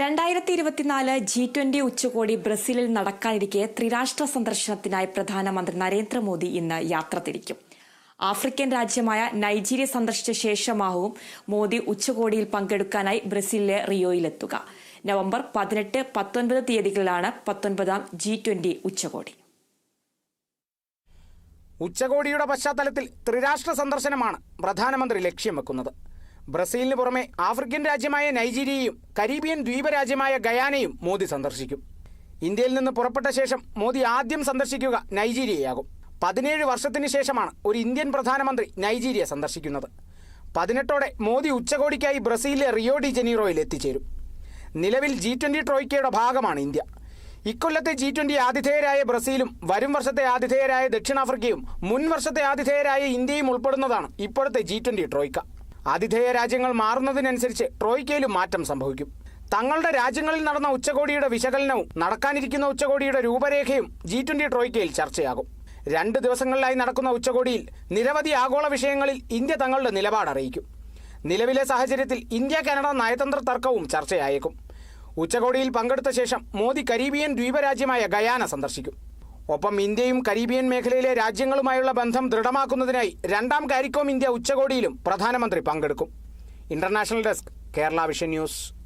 രണ്ടായിരത്തി ഇരുപത്തിനാല് G twenty ഉച്ചകോടി ബ്രസീലിൽ നടക്കാനിരിക്കെ ത്രിരാഷ്ട്ര സന്ദർശനത്തിനായി പ്രധാനമന്ത്രി നരേന്ദ്രമോദി ഇന്ന് യാത്ര തിരിക്കും. ആഫ്രിക്കൻ രാജ്യമായ നൈജീരിയ സന്ദർശിച്ച ശേഷമാവും മോദി ഉച്ചകോടിയിൽ പങ്കെടുക്കാനായി ബ്രസീലിലെ റിയോയിലെത്തുക. നവംബർ പതിനെട്ട് പത്തൊൻപത് തീയതികളിലാണ് പത്തൊൻപതാം ജി ട്വന്റി ഉച്ചകോടി. ഉച്ചകോടിയുടെ പശ്ചാത്തലത്തിൽ ത്രിരാഷ്ട്ര സന്ദർശനമാണ് പ്രധാനമന്ത്രി ലക്ഷ്യം വെക്കുന്നത്. ബ്രസീലിന് പുറമെ ആഫ്രിക്കൻ രാജ്യമായ നൈജീരിയയും കരീബിയൻ ദ്വീപരാജ്യമായ ഗയാനയും മോദി സന്ദർശിക്കും. ഇന്ത്യയിൽ നിന്ന് പുറപ്പെട്ട ശേഷം മോദി ആദ്യം സന്ദർശിക്കുക നൈജീരിയയാകും. പതിനേഴ് വർഷത്തിന് ശേഷമാണ് ഒരു ഇന്ത്യൻ പ്രധാനമന്ത്രി നൈജീരിയ സന്ദർശിക്കുന്നത്. പതിനെട്ടോടെ മോദി ഉച്ചകോടിക്കായി ബ്രസീലിലെ റിയോ ഡി ജനീറോയിൽ എത്തിച്ചേരും. നിലവിൽ ജി ട്വന്റി ട്രോയ്ക്കയുടെ ഭാഗമാണ് ഇന്ത്യ. ഇക്കൊല്ലത്തെ ജി ട്വന്റി ആതിഥേയരായ ബ്രസീലും വരും വർഷത്തെ ആതിഥേയരായ ദക്ഷിണാഫ്രിക്കയും മുൻ വർഷത്തെ ആതിഥേയരായ ഇന്ത്യയും ഉൾപ്പെടുന്നതാണ് ഇപ്പോഴത്തെ ജി ട്വന്റി ട്രോയ്ക്ക. ആതിഥേയ രാജ്യങ്ങൾ മാറുന്നതിനനുസരിച്ച് ട്രോയ്ക്കയിലും മാറ്റം സംഭവിക്കും. തങ്ങളുടെ രാജ്യങ്ങളിൽ നടന്ന ഉച്ചകോടിയുടെ വിശകലനവും നടക്കാനിരിക്കുന്ന ഉച്ചകോടിയുടെ രൂപരേഖയും ജി ട്വന്റി ട്രോയ്ക്കയിൽ ചർച്ചയാകും. രണ്ട് ദിവസങ്ങളിലായി നടക്കുന്ന ഉച്ചകോടിയിൽ നിരവധി ആഗോള വിഷയങ്ങളിൽ ഇന്ത്യ തങ്ങളുടെ നിലപാട് അറിയിക്കും. നിലവിലെ സാഹചര്യത്തിൽ ഇന്ത്യ കാനഡ നയതന്ത്ര തർക്കവും ചർച്ചയായേക്കും. ഉച്ചകോടിയിൽ പങ്കെടുത്ത ശേഷം മോദി കരീബിയൻ ദ്വീപരാജ്യമായ ഗയാന സന്ദർശിക്കും. ഒപ്പം ഇന്ത്യയും കരീബിയൻ മേഖലയിലെ രാജ്യങ്ങളുമായുള്ള ബന്ധം ദൃഢമാക്കുന്നതിനായി രണ്ടാം കാരിക്കോം ഇന്ത്യ ഉച്ചകോടിയിലും പ്രധാനമന്ത്രി പങ്കെടുക്കും. International desk Kerala vision news.